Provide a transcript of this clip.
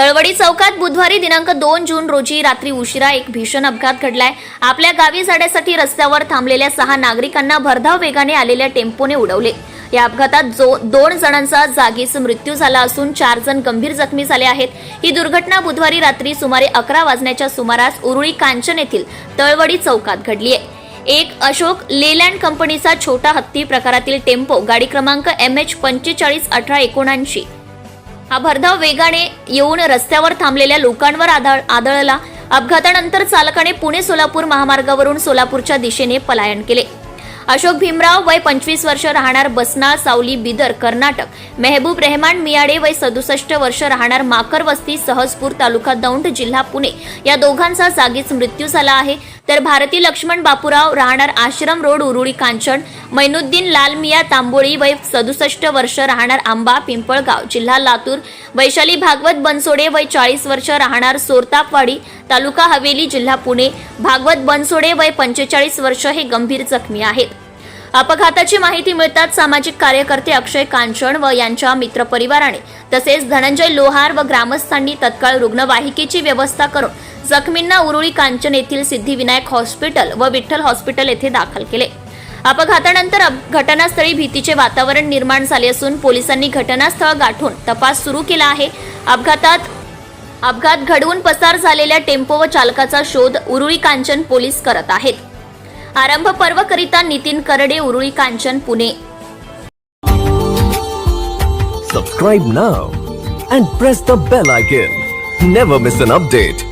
तळवडी चौकात बुधवारी दिनांक दोन जून रोजी रात्री उशिरा एक भीषण अपघात घडलाय. आपल्या गावी जाण्यासाठी रस्त्यावर थांबलेल्या सहा नागरिकांना भरधाव वेगाने आलेल्या टेम्पोने उडवले. या अपघातात जो दोन जणांचा जागीच मृत्यू झाला असून चार जण गंभीर जखमी झाले आहेत. ही दुर्घटना बुधवारी रात्री सुमारे अकरा वाजण्याच्या सुमारास उरुळी कांचन येथील तळवडी चौकात घडली आहे एक अशोक लेलँड कंपनीचा छोटा हत्ती प्रकारातील टेम्पो गाडी क्रमांक एम एच पंचेचाळीस अठरा एकोणऐंशी हा भरधाव वेगाने येऊन रस्त्यावर थांबलेल्या लोकांवर आदळ आदळला. अपघातानंतर चालकाने पुणे सोलापूर महामार्गावरून सोलापूरच्या दिशेने पलायन केले. अशोक भीमराव वय पंचवीस वर्ष राहणार बसनाळ सावली बिदर कर्नाटक. मेहबूब रेहमान मियाडे वय सदुसष्ट वर्ष राहणार माकर वस्ती सहजपूर तालुका दौंड जिल्हा पुणे. या दोघांचा जागीच मृत्यू झाला आहे. तर भारती लक्ष्मण बापूराव राहणार आश्रम रोड उरुळी कांचन मैनुद्दीन लालमिया तांबोळी वय सदुसष्ट वर्ष राहणार आंबा पिंपळगाव जिल्हा लातूर वैशाली भागवत बनसोडे वय चाळीस वर्ष राहणार सोरतापवाडी तालुका हवेली जिल्हा पुणे भागवत बनसोडे वय पंचेचाळीस वर्ष हे गंभीर जखमी आहेत. अपघाताची माहिती मिळताच सामाजिक कार्यकर्ते अक्षय कांचन व यांच्या मित्रपरिवाराने तसेच धनंजय लोहार व ग्रामस्थांनी तत्काळ रुग्णवाहिकेची व्यवस्था करून जखमींना उरुळी कांचन येथील सिद्धिविनायक हॉस्पिटल व विठ्ठल हॉस्पिटल येथे दाखल केले. अपघातानंतर अप- घटनास्थळी भीतीचे वातावरण निर्माण झाले असून पोलिसांनी घटनास्थळ गाठून तपास सुरू केला आहे. अपघातात अपघात घडवून पसार झालेल्या टेम्पो व चालकाचा शोध उरुळी कांचन पोलीस करत आहेत. आरंभ पर्व करिता Nitin Karde Uruli Kanchan Pune Subscribe now and press the bell icon. Never miss an update.